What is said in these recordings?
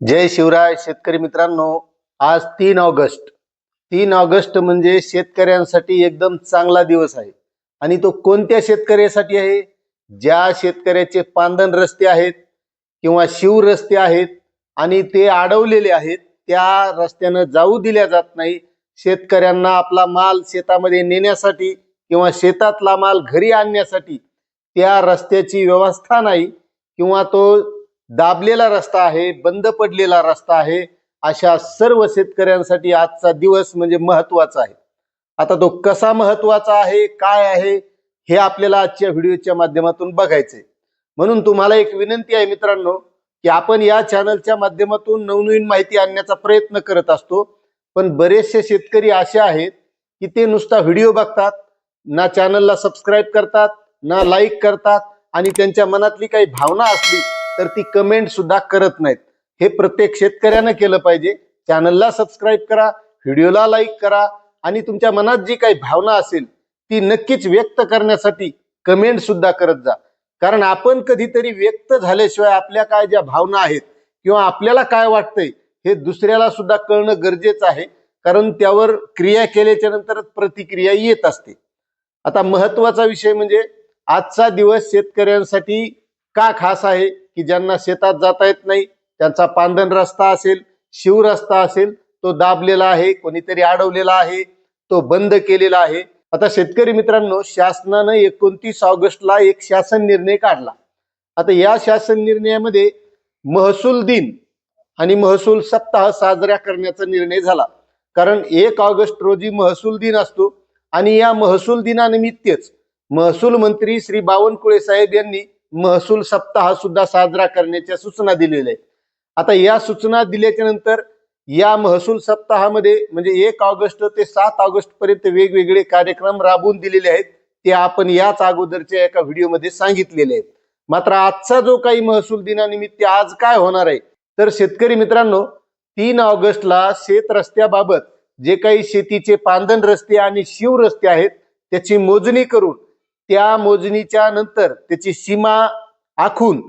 जय शिवराय शेतकरी मित्रांनो आज तीन ऑगस्ट. तीन ऑगस्ट म्हणजे शेतकऱ्यांसाठी एकदम चांगला दिवस आहे. आणि तो कोणत्या शेतकऱ्यासाठी आहे? ज्या शेतकऱ्याचे पांदन रस्ते आहेत किंवा शिव रस्ते आहेत आणि ते अडवलेले आहेत त्या रस्त्यानं जाऊ दिल्या जात नाही. शेतकऱ्यांना आपला माल शेतामध्ये नेण्यासाठी किंवा शेतातला माल घरी आणण्यासाठी त्या रस्त्याची व्यवस्था नाही किंवा तो दाबलेला रस्ता आहे बंद पडलेला रस्ता आहे अशा सर्व शेतकऱ्यांसाठी आजचा दिवस म्हणजे महत्त्वाचा आहे. आता तो कसा महत्त्वाचा आहे काय आहे हे आपल्याला आजच्या व्हिडिओच्या माध्यमातून बघायचंय. म्हणून तुम्हाला एक विनंती आहे मित्रांनो की आपण या चॅनलच्या माध्यमातून नवनवीन माहिती आणण्याचा प्रयत्न करत असतो पण बरेचसे शेतकरी असे आहेत की ते नुसता व्हिडिओ बघतात ना चॅनलला सबस्क्राईब करतात ना लाईक करतात आणि त्यांच्या मनातली काही भावना असली तर ती कमेंट सुद्धा करत नाहीत. हे प्रत्येक शेतकऱ्यानं केलं पाहिजे. चॅनलला सबस्क्राईब करा व्हिडिओला लाईक करा आणि तुमच्या मनात जी काही भावना असेल ती नक्कीच व्यक्त करण्यासाठी कमेंट सुद्धा करत जा. कारण आपण कधीतरी व्यक्त झाल्याशिवाय आपल्या काय ज्या भावना आहेत किंवा आपल्याला काय वाटतंय हे दुसऱ्याला सुद्धा कळणं गरजेचं आहे. कारण त्यावर क्रिया केल्याच्यानंतर प्रतिक्रिया येत असते. आता महत्त्वाचा विषय म्हणजे आजचा दिवस शेतकऱ्यांसाठी का खास आहे? की ज्यांना शेतात जाता येत नाही त्यांचा पांधन रस्ता असेल शिव रस्ता असेल तो दाबलेला आहे कोणीतरी अडवलेला आहे तो बंद केलेला आहे. आता शेतकरी मित्रांनो शासनानं एकोणतीस ऑगस्टला एक शासन निर्णय काढला. आता या शासन निर्णयामध्ये महसूल दिन आणि महसूल सप्ताह साजरा करण्याचा निर्णय झाला. कारण एक ऑगस्ट रोजी महसूल दिन असतो आणि या महसूल दिनानिमित्तच महसूल मंत्री श्री बावनकुळे साहेब यांनी महसूल सप्ताह सुद्धा साजरा करण्याच्या सूचना दिलेल्या आहेत. आता या सूचना दिल्याच्या नंतर या महसूल सप्ताहामध्ये म्हणजे एक ऑगस्ट ते सात ऑगस्ट पर्यंत वेगवेगळे कार्यक्रम राबवून दिलेले आहेत. ते आपण याच अगोदरच्या एका व्हिडिओमध्ये सांगितलेले आहेत. मात्र आजचा जो काही महसूल दिनानिमित्त आज काय होणार आहे? तर शेतकरी मित्रांनो तीन ऑगस्टला शेत रस्त्याबाबत जे काही शेतीचे पांदन रस्ते आणि शिव रस्ते आहेत त्याची मोजणी करून त्या मोजणीच्या नंतर त्याची सीमा आखून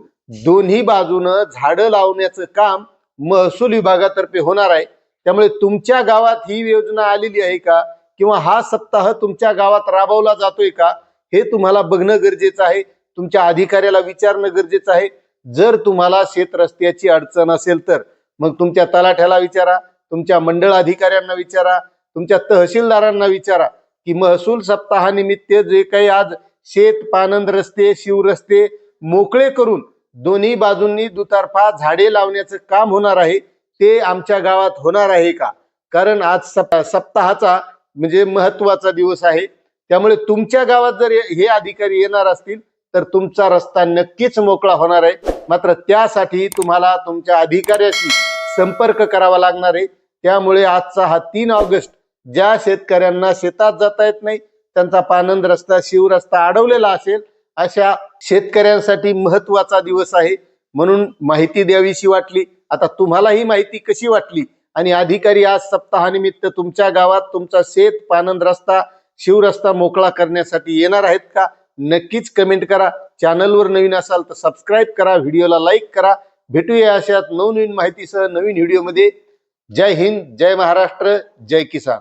दोन्ही बाजूनं झाडं लावण्याचं काम महसूल विभागातर्फे होणार आहे. त्यामुळे तुमच्या गावात ही योजना आलेली आहे का? किंवा हा सप्ताह तुमच्या गावात राबवला जातोय का? हे तुम्हाला बघणं गरजेचं आहे. तुमच्या अधिकाऱ्याला विचारणं गरजेचं आहे. जर तुम्हाला शेत रस्त्याची अडचण असेल तर मग तुमच्या तलाठ्याला विचारा तुमच्या मंडळ अधिकाऱ्यांना विचारा तुमच्या तहसीलदारांना विचारा की महसूल सप्ताहानिमित्त जे काही आज शेत पानंद रस्ते शिव रस्ते मोकळे करून दोन्ही बाजूंनी दुतर्फा झाडे लावण्याचं काम होणार आहे. ते आमच्या गावात होणार आहे का? कारण आज सप सप्ताहाचा म्हणजे महत्त्वाचा दिवस आहे. त्यामुळे तुमच्या गावात जर हे अधिकारी येणार असतील तर तुमचा रस्ता नक्कीच मोकळा होणार आहे. मात्र त्यासाठी तुम्हाला तुमच्या अधिकाऱ्याशी संपर्क करावा लागणार आहे. त्यामुळे आजचा हा तीन ऑगस्ट ज्या शेतकऱ्यांना शेतात जाता येत नाही त्यांचा पानंद रस्ता शिव रस्ता अडवलेला असेल अशा शेतकऱ्यांसाठी महत्त्वाचा दिवस आहे. म्हणून माहिती द्यावीशी वाटली. आता तुम्हाला ही माहिती कशी वाटली? आणि अधिकारी आज सप्ताहानिमित्त तुमच्या गावात तुमचा शेत पानंद रस्ता शिव रस्ता मोकळा करण्यासाठी येणार आहेत का? नक्कीच कमेंट करा. चॅनलवर नवीन असाल तर सबस्क्राईब करा. व्हिडिओला लाईक करा. भेटूया अशात नवनवीन माहितीसह नवीन व्हिडिओमध्ये. जय हिंद जय महाराष्ट्र जय किसान.